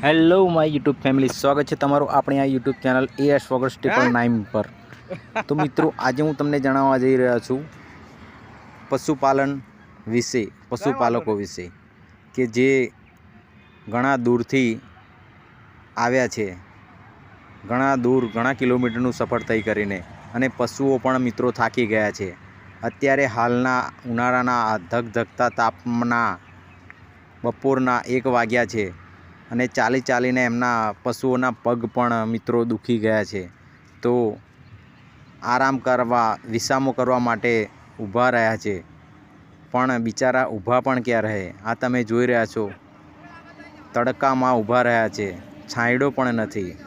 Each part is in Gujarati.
હેલો માય યુટ્યુબ ફેમિલી સ્વાગત છે તમારું આપણે આ યુટ્યુબ ચેનલ એ એસ વગર સ્ટેપલ નાઇન પર. તો મિત્રો આજે હું તમને જણાવવા જઈ રહ્યા છું પશુપાલન વિશે પશુપાલકો વિશે કે જે ઘણા દૂરથી આવ્યા છે. ઘણા દૂર ઘણા કિલોમીટરનું સફર થઈ કરીને અને પશુઓ પણ મિત્રો થાકી ગયા છે. અત્યારે હાલના ઉનાળાના ધગધગતા તાપના બપોરના એક વાગ્યા છે. અને ચાલી ચાલીને એમના પશુઓના પગ પણ, મિત્રો, દુખી ગયા છે. તો આરામ કરવા, વિસામો કરવા માટે ઊભા રહ્યા છે. પણ બિચારા ઊભા પણ ક્યાં રહે? આ તમે જોઈ રહ્યા છો. તડકામાં ઊભા રહ્યા છે. છાંયડો પણ નથી.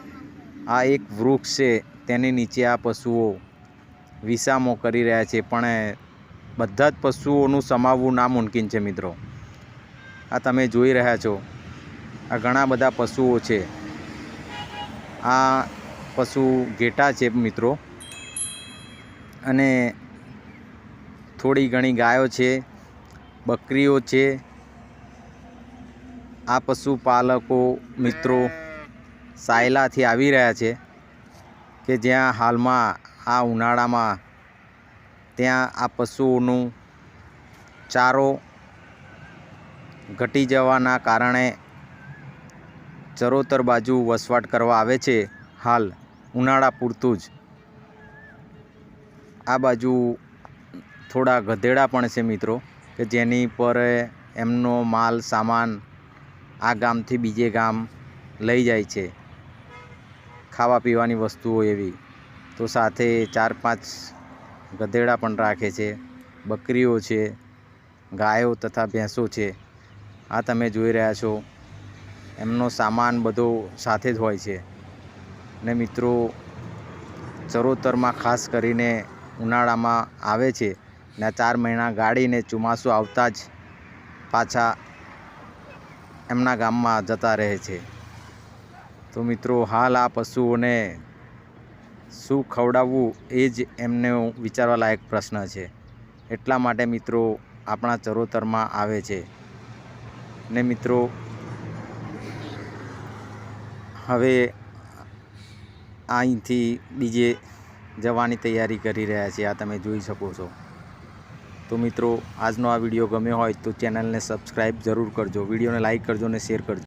આ એક વૃક્ષ છે. તેની નીચે આ પશુઓ વિસામો કરી રહ્યા છે. પણ બધા જ પશુઓનું સમાવવું નામુમકિન છે, મિત્રો. આ તમે જોઈ રહ્યા છો. આ ઘણા બધા પશુઓ છે. આ પશુ ઘેટા છે મિત્રો. અને થોડી ઘણી ગાયો છે, બકરીઓ છે. આ પશુપાલકો મિત્રો સાયલાથી આવી રહ્યા છે કે જ્યાં હાલમાં આ ઉનાળામાં ત્યાં આ પશુઓનું ચારો ઘટી જવાના કારણે ચરોતર બાજુ વસવાટ કરવા આવે છે. હાલ, ઉનાળા પૂરતું જ. આ બાજુ થોડા ગધેડા પણ છે મિત્રો, કે જેની પર એમનો માલ સામાન આ ગામથી બીજે ગામ લઈ જાય છે. ખાવા પીવાની વસ્તુઓ એવી. તો સાથે ચાર પાંચ ગધેડા પણ રાખે છે. બકરીઓ છે, ગાયો તથા ભેંસો છે. આ તમે જોઈ રહ્યા છો. એમનો સામાન બધો સાથે જ હોય છે. ને મિત્રો, ચરોતરમાં ખાસ કરીને ઉનાળામાં આવે છે ને ચાર મહિના ગાડીને ચોમાસું આવતા જ પાછા એમના ગામમાં જતા રહે છે. તો મિત્રો, હાલ આ પશુઓને શું ખવડાવવું એ જ એમને વિચારવા લાયક પ્રશ્ન છે. એટલા માટે મિત્રો, આપણા ચરોતરમાં આવે છે. ને મિત્રો હવે અહીંથી બીજે જવાની તૈયારી કરી રહ્યા છે આ તમે જોઈ શકો છો. તો મિત્રો, આજનો આ વીડિયો ગમ્યો હોય તો ચેનલને સબસ્ક્રાઈબ જરૂર કરજો. વિડીયોને લાઈક કરજો અને શેર કરજો.